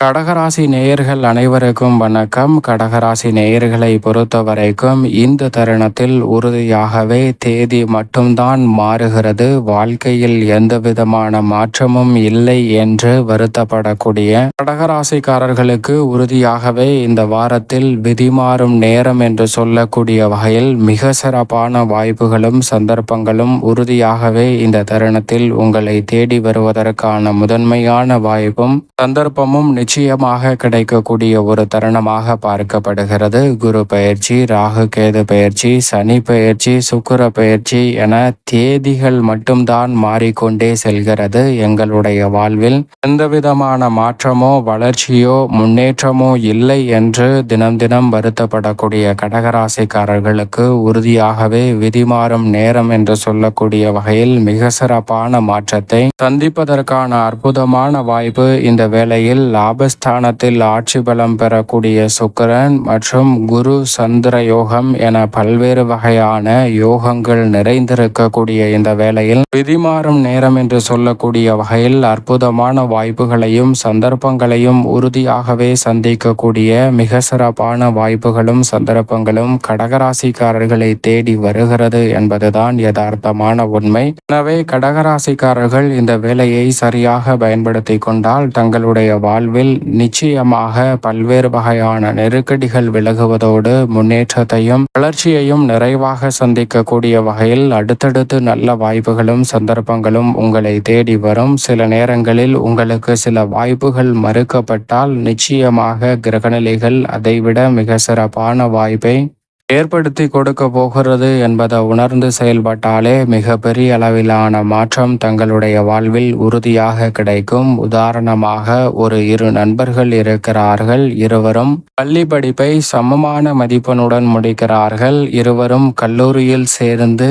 கடகராசி நேயர்கள் அனைவருக்கும் வணக்கம். கடகராசி நேயர்களை பொறுத்தவரைக்கும் இந்த தருணத்தில் உறுதியாகவே தேதி மட்டும்தான் மாறுகிறது. வாழ்க்கையில் எந்த விதமான மாற்றமும் இல்லை என்று வருத்தப்படக்கூடிய கடகராசிக்காரர்களுக்கு உறுதியாகவே இந்த வாரத்தில் விதிமாறும் நேரம் என்று சொல்லக்கூடிய வகையில் மிக சிறப்பான வாய்ப்புகளும் சந்தர்ப்பங்களும் உறுதியாகவே இந்த தருணத்தில் உங்களை தேடி வருவதற்கான முதன்மையான வாய்ப்பும் சந்தர்ப்பமும் நிச்சயமாக கிடைக்கக்கூடிய ஒரு தருணமாக பார்க்கப்படுகிறது. குரு பயிற்சி ராகு கேது பயிற்சி சனி பயிற்சி சுக்கர பயிற்சி என தேதிகள் மட்டும்தான் மாறிக்கொண்டே செல்கிறது எங்களுடைய வாழ்வில். எந்த விதமான மாற்றமோ வளர்ச்சியோ முன்னேற்றமோ இல்லை என்று தினம் தினம் வருத்தப்படக்கூடிய கடகராசிக்காரர்களுக்கு உறுதியாகவே விதிமாறும் நேரம் என்று சொல்லக்கூடிய வகையில் மிக சிறப்பான மாற்றத்தை சந்திப்பதற்கான அற்புதமான வாய்ப்பு இந்த வேளையில் லாப லாபஸ்தானத்தில் ஆட்சி பலம் பெறக்கூடிய சுக்கரன் மற்றும் குரு சந்திர யோகம் என பல்வேறு வகையான யோகங்கள் நிறைந்திருக்கக்கூடிய இந்த வேளையில் விதிமாறும் நேரம் என்று சொல்லக்கூடிய வகையில் அற்புதமான வாய்ப்புகளையும் சந்தர்ப்பங்களையும் உறுதியாகவே சந்திக்கக்கூடிய மிக சிறப்பான வாய்ப்புகளும் சந்தர்ப்பங்களும் கடகராசிக்காரர்களை தேடி வருகிறது என்பதுதான் யதார்த்தமான உண்மை. எனவே கடகராசிக்காரர்கள் இந்த வேலையை சரியாக பயன்படுத்தி கொண்டால் தங்களுடைய வாழ்வில் நிச்சயமாக பல்வேறு வகையான நெருக்கடிகள் விலகுவதோடு முன்னேற்றத்தையும் வளர்ச்சியையும் நிறைவாக சந்திக்கக்கூடிய வகையில் அடுத்தடுத்து நல்ல வாய்ப்புகளும் சந்தர்ப்பங்களும் உங்களை தேடி வரும். சில நேரங்களில் உங்களுக்கு சில வாய்ப்புகள் மறுக்கப்பட்டால் நிச்சயமாக கிரகநிலைகள் அதைவிட மிக சிறப்பான வாய்ப்பை ஏற்படுத்தி கொடுக்க போகிறது என்பதை உணர்ந்து செயல்பட்டாலே மிக பெரிய அளவிலான மாற்றம் தங்களுடைய வாழ்வில் உறுதியாக கிடைக்கும். உதாரணமாக ஒரு இரு நண்பர்கள் இருக்கிறார்கள் இருவரும் பள்ளி படிப்பை சமமான மதிப்பெண்ணுடன் முடிக்கிறார்கள் இருவரும் கல்லூரியில் சேர்ந்து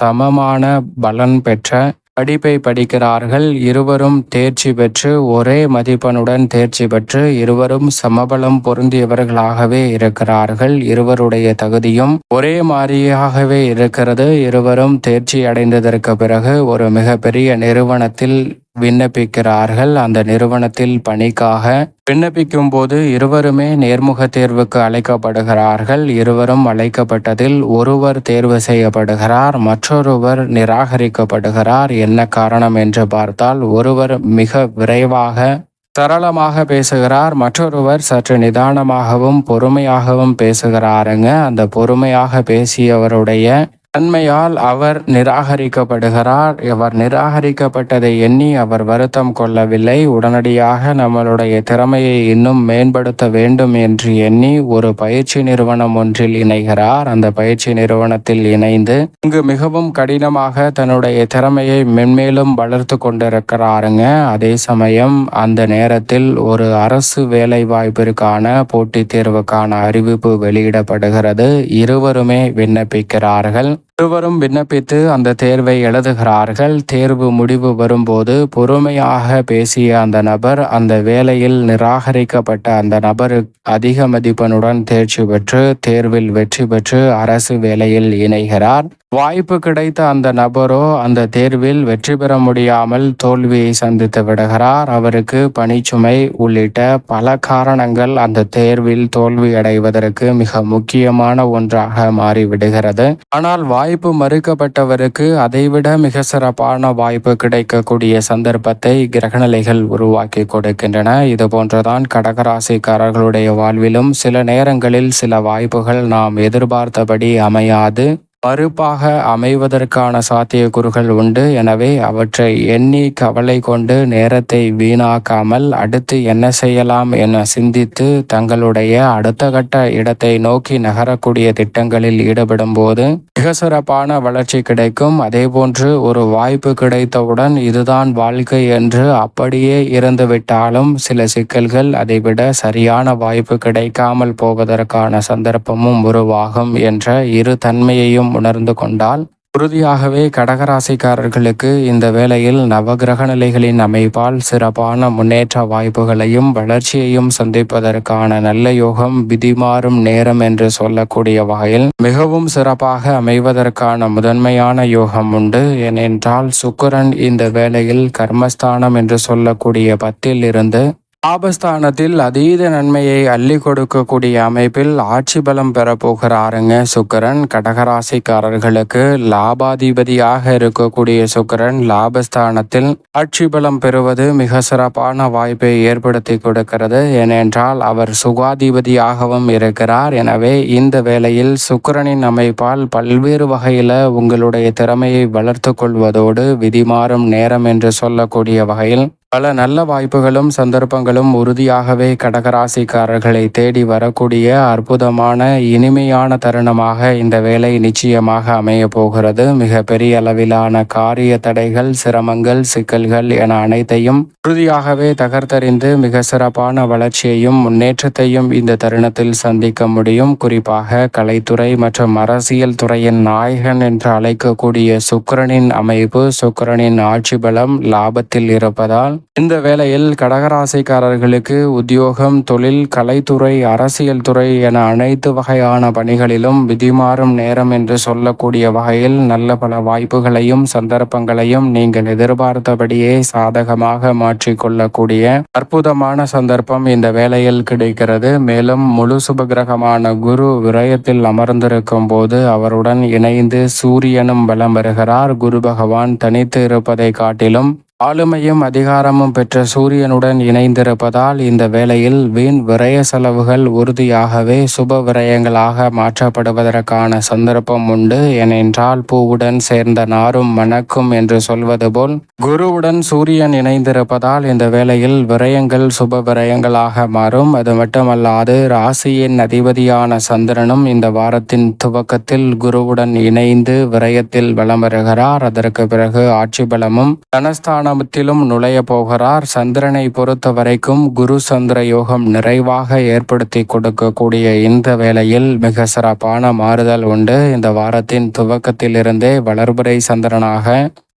சமமான பலன் பெற்ற படிப்பை படிக்கிறார்கள். இருவரும் தேர்ச்சி பெற்று ஒரே மதிப்பெண்ணுடன் தேர்ச்சி பெற்று இருவரும் சமபலம் பொருந்தியவர்களாகவே இருக்கிறார்கள். இருவருடைய தகுதியும் ஒரே மாதிரியாகவே இருக்கிறது. இருவரும் தேர்ச்சி அடைந்ததற்கு பிறகு ஒரு மிகப்பெரிய நிறுவனத்தில் விண்ணப்பிக்கிறார்கள். அந்த நிறுவனத்தில் பணிக்காக விண்ணப்பிக்கும் போது இருவருமே நேர்முக தேர்வுக்கு அழைக்கப்படுகிறார்கள். இருவரும் அழைக்கப்பட்டதில் ஒருவர் தேர்வு செய்யப்படுகிறார். மற்றொருவர் நிராகரிக்கப்படுகிறார். என்ன காரணம் என்று பார்த்தால் ஒருவர் மிக விரைவாக சரளமாக பேசுகிறார். மற்றொருவர் சற்று நிதானமாகவும் பொறுமையாகவும் பேசுகிறாருங்க. அந்த பொறுமையாக பேசியவருடைய தன்மையால் அவர் நிராகரிக்கப்படுகிறார். அவர் நிராகரிக்கப்பட்டதை எண்ணி அவர் வருத்தம் கொள்ளவில்லை. உடனடியாக நம்மளுடைய திறமையை இன்னும் மேம்படுத்த வேண்டும் என்று எண்ணி ஒரு பயிற்சி நிறுவனம் ஒன்றில் இணைகிறார். அந்த பயிற்சி நிறுவனத்தில் இணைந்து இங்கு மிகவும் கடினமாக தன்னுடைய திறமையை மென்மேலும் வளர்த்து கொண்டிருக்கிறாருங்க. அதே சமயம் அந்த நேரத்தில் ஒரு அரசு வேலை வாய்ப்பிற்கான போட்டித் தேர்வுக்கான அறிவிப்பு வெளியிடப்படுகிறது. இருவருமே விண்ணப்பிக்கிறார்கள். Nope. இருவரும் விண்ணப்பித்து அந்த தேர்வை எழுதுகிறார்கள். தேர்வு முடிவு வரும்போது பொறுமையாக பேசிய அந்த நபர் அந்த வேலையில் நிராகரிக்கப்பட்ட அந்த நபர் அதிக மதிப்பெண்ணுடன் தேர்ச்சி பெற்று தேர்வில் வெற்றி பெற்று அரசு வேலையில் இணைகிறார். வாய்ப்பு கிடைத்த அந்த நபரோ அந்த தேர்வில் வெற்றி பெற முடியாமல் தோல்வியை சந்தித்து விடுகிறார். அவருக்கு பணிச்சுமை உள்ளிட்ட பல காரணங்கள் அந்த தேர்வில் தோல்வி அடைவதற்கு மிக முக்கியமான ஒன்றாக மாறிவிடுகிறது. ஆனால் வாய்ப்பு மறுக்கப்பட்டவருக்கு அதைவிட மிக சிறப்பான வாய்ப்பு கிடைக்கக்கூடிய சந்தர்ப்பத்தை கிரகநிலைகள் உருவாக்கி கொடுக்கின்றன. இது போன்றுதான் கடகராசிக்காரர்களுடைய வாழ்விலும் சில நேரங்களில் சில வாய்ப்புகள் நாம் எதிர்பார்த்தபடி அமையாது. பருப்பாக அமைவதற்கான சாத்தியக்கூறுகள் உண்டு. எனவே அவற்றை எண்ணி கவலை கொண்டு நேரத்தை வீணாக்காமல் அடுத்து என்ன செய்யலாம் என சிந்தித்து தங்களுடைய அடுத்த கட்ட இடத்தை நோக்கி நகரக்கூடிய திட்டங்களில் ஈடுபடும் போது மிக சிறப்பான வளர்ச்சி கிடைக்கும். அதேபோன்று ஒரு வாய்ப்பு கிடைத்தவுடன் இதுதான் வாழ்க்கை என்று அப்படியே இருந்துவிட்டாலும் சில சிக்கல்கள் அதைவிட சரியான வாய்ப்பு கிடைக்காமல் போவதற்கான சந்தர்ப்பமும் உருவாகும் என்ற இரு தன்மையையும் உணர்ந்து கொண்டால் உறுதியாகவே கடகராசிக்காரர்களுக்கு இந்த வேளையில் நவகிரக நிலைகளின் அமைப்பால் சிறப்பான முன்னேற்ற வாய்ப்புகளையும் வளர்ச்சியையும் சந்திப்பதற்கான நல்ல யோகம் விதிமாறும் நேரம் என்று சொல்லக்கூடிய வகையில் மிகவும் சிறப்பாக அமைவதற்கான முதன்மையான யோகம் உண்டு. ஏனென்றால் சுக்கரன் இந்த வேளையில் கர்மஸ்தானம் என்று சொல்லக்கூடிய பத்தில் இருந்து ஆபஸ்தானத்தில் அதீத நன்மையை அள்ளி கொடுக்கக்கூடிய அமைப்பில் ஆட்சி பலம் பெறப்போகிறாருங்க சுக்கரன். கடகராசிக்காரர்களுக்கு லாபாதிபதியாக இருக்கக்கூடிய சுக்கரன் லாபஸ்தானத்தில் ஆட்சி பலம் பெறுவது மிக சிறப்பான வாய்ப்பை ஏற்படுத்தி கொடுக்கிறது. ஏனென்றால் அவர் சுகாதிபதியாகவும் இருக்கிறார். எனவே இந்த வேளையில் சுக்கரனின் அமைப்பால் பல்வேறு வகையில் உங்களுடைய திறமையை வளர்த்து கொள்வதோடு விதிமாறும் நேரம் என்று சொல்லக்கூடிய வகையில் பல நல்ல வாய்ப்புகளும் சந்தர்ப்பங்களும் உறுதியாகவே கடகராசிக்காரர்களை தேடி வரக்கூடிய அற்புதமான இனிமையான தருணமாக இந்த வேலை நிச்சயமாக அமைய போகிறது. மிக பெரிய அளவிலான காரிய தடைகள் சிரமங்கள் சிக்கல்கள் என அனைத்தையும் உறுதியாகவே தகர்த்தறிந்து மிக சிறப்பான வளர்ச்சியையும் முன்னேற்றத்தையும் இந்த தருணத்தில் சந்திக்க முடியும். குறிப்பாக கலைத்துறை மற்றும் அரசியல் துறையின் நாயகன் என்று அழைக்கக்கூடிய சுக்கரனின் அமைப்பு சுக்கரனின் ஆட்சி பலம் லாபத்தில் இருப்பதால் இந்த வேளையில் கடகராசிக்காரர்களுக்கு உத்தியோகம் தொழில் கலைத்துறை அரசியல் துறை என அனைத்து வகையான பணிகளிலும் விதிமாறும் நேரம் என்று சொல்லக்கூடிய வகையில் நல்ல பல வாய்ப்புகளையும் சந்தர்ப்பங்களையும் நீங்கள் எதிர்பார்த்தபடியே சாதகமாக மாற்றிக்கொள்ளக்கூடிய அற்புதமான சந்தர்ப்பம் இந்த வேளையில் கிடைக்கிறது. மேலும் முழு சுபகிரகமான குரு விரயத்தில் அமர்ந்திருக்கும் போது அவருடன் இணைந்து சூரியனும் பலம் வருகிறார். குரு பகவான் தனித்து இருப்பதை காட்டிலும் ஆளுமையும் அதிகாரமும் பெற்ற சூரியனுடன் இணைந்திருப்பதால் இந்த வேளையில் வீண் விரய செலவுகள் உறுதியாகவே சுப விரயங்களாக மாற்றப்படுவதற்கான சந்தர்ப்பம் உண்டு. ஏனென்றால் பூவுடன் சேர்ந்த நாரும் மணக்கும் என்று சொல்வது போல் குருவுடன் சூரியன் இணைந்திருப்பதால் இந்த வேளையில் விரயங்கள் சுப விரயங்களாக மாறும். அது மட்டுமல்லாது ராசியின் அதிபதியான சந்திரனும் இந்த வாரத்தின் துவக்கத்தில் குருவுடன் இணைந்து விரயத்தில் வலம் வருகிறார். அதற்கு பிறகு ஆட்சி பலமும் தனஸ்தான ஸ்தானத்திலும் நுழைய போகிறார். சந்திரனை பொறுத்த வரைக்கும் குரு சந்திர யோகம் நிறைவாக ஏற்படுத்தி கொடுக்கக்கூடிய இந்த வேளையில் மிக சிறப்பான மாறுதல் உண்டு. இந்த வாரத்தின் துவக்கத்திலிருந்தே வளர்புரை சந்திரனாக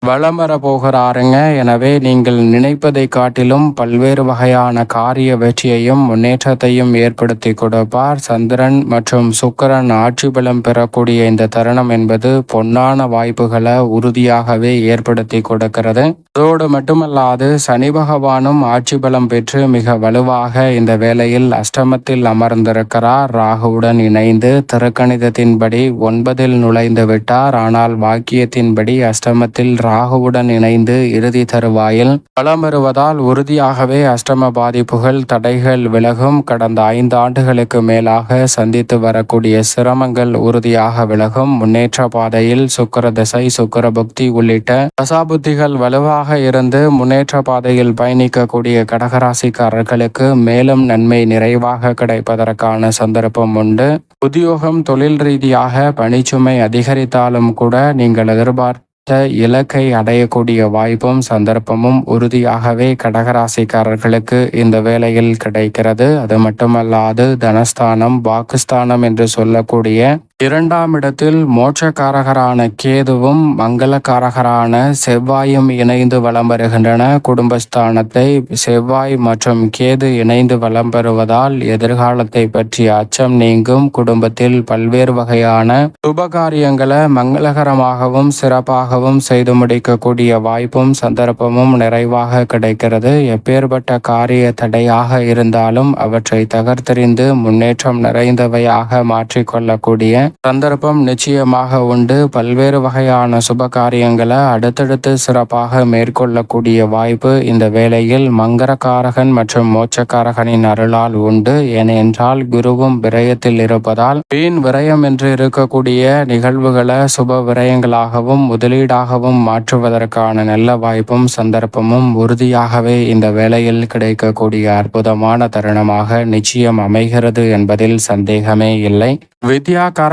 வளம் வர போகிறாருங்க எனவே நீங்கள் நினைப்பதை காட்டிலும் பல்வேறு வகையான காரிய வெற்றியையும் முன்னேற்றத்தையும் ஏற்படுத்தி கொடுப்பார். சந்திரன் மற்றும் சுக்கரன் ஆட்சி பலம் பெறக்கூடிய இந்த தருணம் என்பது பொன்னான வாய்ப்புகளை உறுதியாகவே ஏற்படுத்தி கொடுக்கிறது. அதோடு மட்டுமல்லாது சனி பகவானும் ஆட்சி பலம் பெற்று மிக வலுவாக இந்த வேளையில் அஷ்டமத்தில் அமர்ந்திருக்கிறார். ராகுவுடன் இணைந்து திருக்கணிதத்தின்படி ஒன்பதில் நுழைந்து விட்டார் ஆனால் வாக்கியத்தின்படி அஷ்டமத்தில் ராகுவுடன் இணைந்து இறுதி தருவாயில் பலம் வருவதால் உறுதியாகவே அஷ்டம பாதிப்புகள் தடைகள் விலகும். கடந்த ஐந்து ஆண்டுகளுக்கு மேலாக சந்தித்து வரக்கூடிய சிரமங்கள் உறுதியாக விலகும். முன்னேற்ற பாதையில் சுக்கர திசை சுக்கர புக்தி உள்ளிட்ட தசாபுத்திகள் வலுவாக இருந்து முன்னேற்ற பாதையில் பயணிக்கக்கூடிய கடகராசிக்காரர்களுக்கு மேலும் நன்மை நிறைவாக கிடைப்பதற்கான சந்தர்ப்பம் உண்டு. உத்தியோகம் தொழில் ரீதியாக பணிச்சுமை அதிகரித்தாலும் கூட நீங்கள் எதிர்பார்த்த இலக்கை அடையக்கூடிய வாய்ப்பும் சந்தர்ப்பமும் உறுதியாகவே கடகராசிக்காரர்களுக்கு இந்த வேளையில் கிடைக்கிறது. அது மட்டுமல்லாது தனஸ்தானம் பாகிஸ்தானம் என்று சொல்லக்கூடிய இரண்டாம் இடத்தில் மோட்சக்காரகரான கேதுவும் மங்களக்காரகரான செவ்வாயும் இணைந்து வலம் வருகின்றன. குடும்பஸ்தானத்தை செவ்வாய் மற்றும் கேது இணைந்து வலம் பெறுவதால் எதிர்காலத்தை பற்றிய அச்சம் நீங்கும். குடும்பத்தில் பல்வேறு வகையான சுபகாரியங்களை மங்களகரமாகவும் சிறப்பாகவும் செய்து முடிக்கக்கூடிய வாய்ப்பும் சந்தர்ப்பமும் நிறைவாக கிடைக்கிறது. எப்பேற்பட்ட காரிய தடையாக இருந்தாலும் அவற்றை தகர்த்தெறிந்து முன்னேற்றம் நிறைந்தவையாக மாற்றிக்கொள்ளக்கூடிய சந்தர்ப்பம் நிச்சயமாக உண்டு. பல்வேறு வகையான சுப காரியங்களை அடுத்தடுத்து சிறப்பாக மேற்கொள்ளக்கூடிய வாய்ப்பு இந்த வேளையில் மங்கரக்காரகன் மற்றும் மோட்சக்காரகனின் அருளால் உண்டு. ஏனென்றால் குருவும் விரயத்தில் இருப்பதால் வீண் விரயம் என்று இருக்கக்கூடிய நிகழ்வுகளை சுப விரயங்களாகவும் முதலீடாகவும் மாற்றுவதற்கான நல்ல வாய்ப்பும் சந்தர்ப்பமும் உறுதியாகவே இந்த வேளையில் கிடைக்கக்கூடிய அற்புதமான தருணமாக நிச்சயம் அமைகிறது என்பதில் சந்தேகமே இல்லை.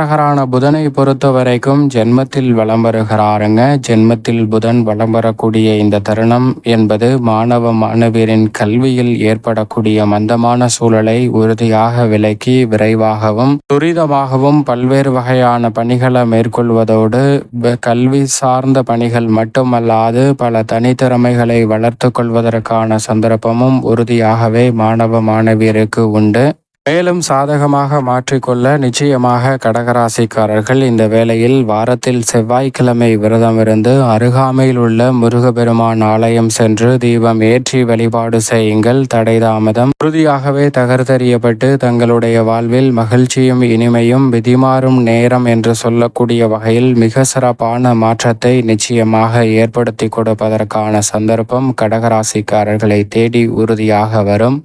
வித்யாகாரகரான புதனை பொறுத்த வரைக்கும் ஜென்மத்தில் வலம் வருகிறாருங்க. ஜென்மத்தில் புதன் வலம் வரக்கூடிய இந்த தருணம் என்பது மாணவ மாணவியரின் கல்வியில் ஏற்படக்கூடிய மந்தமான சூழலை உறுதியாக விலக்கி விரைவாகவும் துரிதமாகவும் பல்வேறு வகையான பணிகளை மேற்கொள்வதோடு கல்வி சார்ந்த பணிகள் மட்டுமல்லாது பல தனித்திறமைகளை வளர்த்து கொள்வதற்கான சந்தர்ப்பமும் உறுதியாகவே மாணவ மாணவியருக்கு உண்டு. மேலும் சாதகமாக மாற்றிக்கொள்ள நிச்சயமாக கடகராசிக்காரர்கள் இந்த வேளையில் வாரத்தில் செவ்வாய்க்கிழமை விரதம் இருந்து அருகாமையில் உள்ள முருகபெருமான் ஆலயம் சென்று தீபம் ஏற்றி வழிபாடு செய்யுங்கள். தடை தாமதம் உறுதியாகவே தகர்த்தறியப்பட்டு தங்களுடைய வாழ்வில் மகிழ்ச்சியும் இனிமையும் விதிமாறும் நேரம் என்று சொல்லக்கூடிய வகையில் மிக சிறப்பான மாற்றத்தை நிச்சயமாக ஏற்படுத்தி கொடுப்பதற்கான சந்தர்ப்பம் கடகராசிக்காரர்களை தேடி உறுதியாக வரும்.